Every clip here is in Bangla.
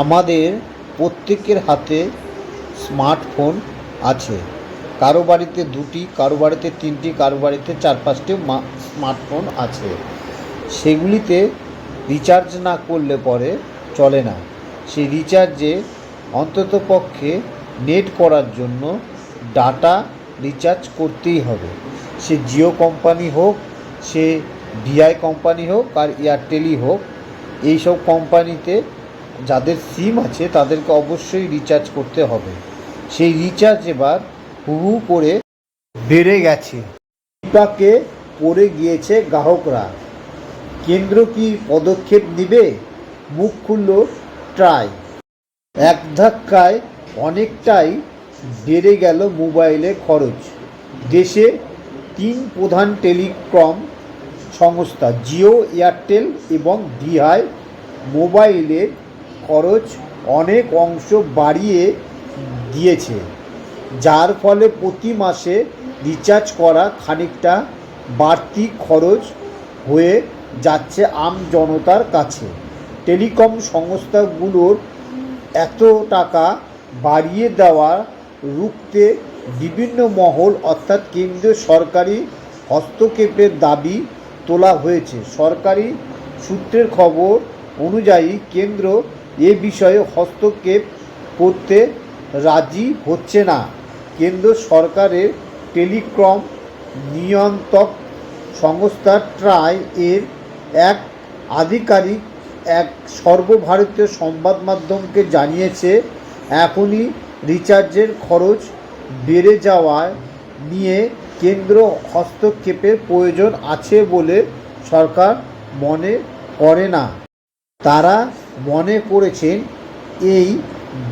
আমাদের প্রত্যেকের হাতে স্মার্টফোন আছে। কারও বাড়িতে দুটি, কারও বাড়িতে তিনটি, কারও বাড়িতে চার, পাঁচটি স্মার্টফোন আছে। সেগুলিতে রিচার্জ না করলে পরে চলে না। সেই রিচার্জে অন্ততপক্ষে নেট করার জন্য ডাটা রিচার্জ করতেই হবে। সে জিও কোম্পানি হোক, সে ভিআই কোম্পানি হোক আর এয়ারটেলই হোক, এইসব কোম্পানিতে যাদের সিম আছে তাদেরকে অবশ্যই রিচার্জ করতে হবে। সেই রিচার্জ এবার হু করে বেড়ে গেছে। বিপাকে পড়ে গিয়েছে গ্রাহকরা। কেন্দ্র কি পদক্ষেপ নেবে? মুখ খুলল ট্রাই। এক ধাক্কায় অনেকটাই বেড়ে গেল মোবাইলে খরচ। দেশে তিন প্রধান টেলিকম সংস্থা, জিও, এয়ারটেল এবং ভিআই মোবাইলের খরচ অনেক অংশ বাড়িয়ে দিয়েছে, যার ফলে প্রতি মাসে রিচার্জ করা খানিকটা বাড়তি খরচ হয়ে যাচ্ছে আম জনতার কাছে। টেলিকম সংস্থাগুলোর এত টাকা বাড়িয়ে দেওয়া রুখতে বিভিন্ন মহল অর্থাৎ কেন্দ্রীয় সরকারি হস্তক্ষেপের দাবি তোলা হয়েছে। সরকারি সূত্রের খবর অনুযায়ী কেন্দ্র এ বিষয়ে হস্তক্ষেপ করতে রাজি হচ্ছে না। কেন্দ্র সরকারের টেলিক্রম নিয়ন্ত্রক সংস্থা ট্রাই এর এক আধিকারিক এক সর্বভারতীয় সংবাদ মাধ্যমকে জানিয়েছে, এখনই রিচার্জের খরচ বেড়ে যাওয়ায় নিয়ে কেন্দ্র হস্তক্ষেপের প্রয়োজন আছে বলে সরকার মনে করে না। তারা মনে করেছেন এই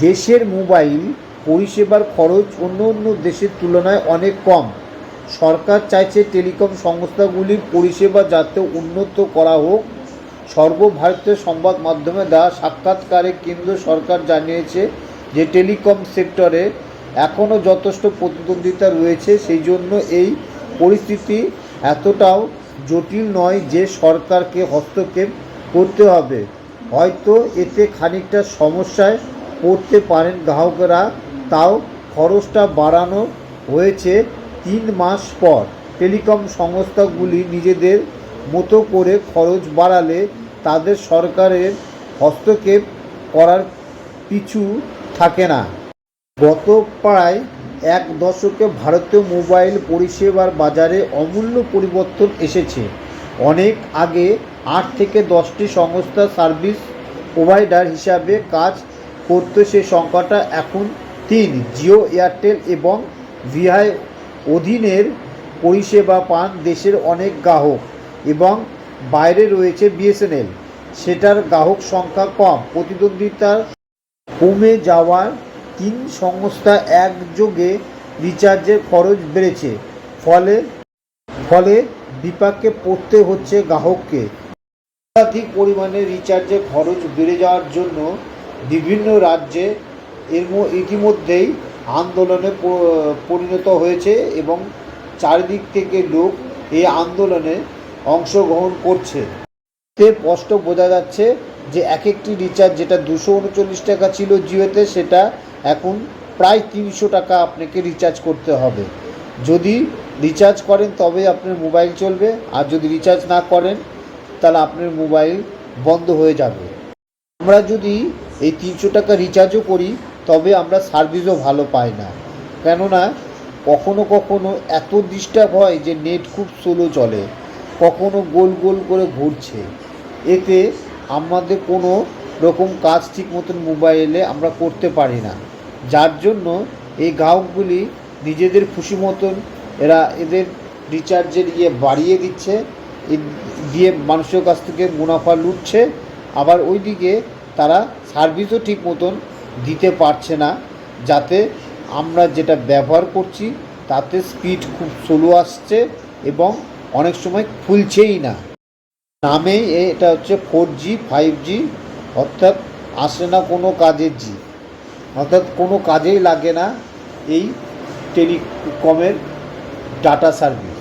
দেশের মোবাইল পরিষেবার খরচ অন্য অন্য দেশের তুলনায় অনেক কম। সরকার চাইছে টেলিকম সংস্থাগুলির পরিষেবা যাতে উন্নত করা হোক। সর্বভারতীয় সংবাদ মাধ্যমে দেওয়া সাক্ষাৎকারে কেন্দ্র সরকার জানিয়েছে যে টেলিকম সেক্টরে এখনও যথেষ্ট প্রতিদ্বন্দ্বিতা রয়েছে সেই জন্য এই পরিস্থিতি এতটাও জটিল নয় যে সরকারকে হস্তক্ষেপ করতে হবে। হয়তো এতে খানিকটা সমস্যায় পড়তে পারেন গ্রাহকেরা। তাও খরচটা বাড়ানো হয়েছে তিন মাস পর। টেলিকম সংস্থাগুলি নিজেদের মতো করে খরচ বাড়ালে তাদের সরকারের হস্তক্ষেপ করার পিছু থাকে না। গত প্রায় এক দশকে ভারতীয় মোবাইল পরিষেবার বাজারে অমূল্য পরিবর্তন এসেছে। অনেক আগে আট থেকে দশটি সংস্থা সার্ভিস প্রোভাইডার হিসাবে কাজ করত সে সংখ্যাটা এখন তিন। জিও, এয়ারটেল এবং ভিআই অধীনের পরিষেবা পান দেশের অনেক গ্রাহক এবং বাইরে রয়েছে বিএসএনএল। সেটার গ্রাহক সংখ্যা কম। প্রতিদ্বন্দ্বিতার কমে যাওয়ার তিন সংস্থা একযোগে রিচার্জের খরচ বেড়েছে। ফলে ফলে বিপাকে পড়তে হচ্ছে গ্রাহককে। অত্যাধিক পরিমাণে রিচার্জের খরচ বেড়ে যাওয়ার জন্য বিভিন্ন রাজ্যে এর ইতিমধ্যেই আন্দোলনে পরিণত হয়েছে এবং চারিদিক থেকে লোক এই আন্দোলনে অংশগ্রহণ করছে। তে স্পষ্ট বোঝা যাচ্ছে যে এক একটি রিচার্জ যেটা দুশো উনচল্লিশ টাকা ছিল জিওতে, সেটা এখন প্রায় তিনশো টাকা আপনাকে রিচার্জ করতে হবে। যদি রিচার্জ করেন তবে আপনার মোবাইল চলবে, আর যদি রিচার্জ না করেন তাহলে আপনার মোবাইল বন্ধ হয়ে যাবে। আমরা যদি এই তিনশো টাকা রিচার্জও করি, তবে আমরা সার্ভিসও ভালো পাই না। কেননা, কখনো কখনো এত ডিস্টার্ব হয় যে নেট খুব স্লো চলে, কখনো গোল গোল করে ঘুরছে। এতে আমাদের কোনো রকম কাজ ঠিক মতন মোবাইলে আমরা করতে পারি না। যার জন্য এই গ্রাহকগুলি নিজেদের খুশি মতন এরা এদের রিচার্জের ইয়ে বাড়িয়ে দিচ্ছে। দিয়ে মানুষের কাছ থেকে মুনাফা লুটছে, আবার ওইদিকে তারা সার্ভিসও ঠিক মতন দিতে পারছে না, যাতে আমরা যেটা ব্যবহার করছি তাতে স্পিড খুব স্লো আসছে এবং অনেক সময় খুলছেই না। নামেই এটা হচ্ছে ফোর জি ফাইভ জি অর্থাৎ আসে না কোনো কাজের জি। অর্থাৎ কোনো কাজেই লাগে না এই টেলিকমের ডাটা সার্ভিস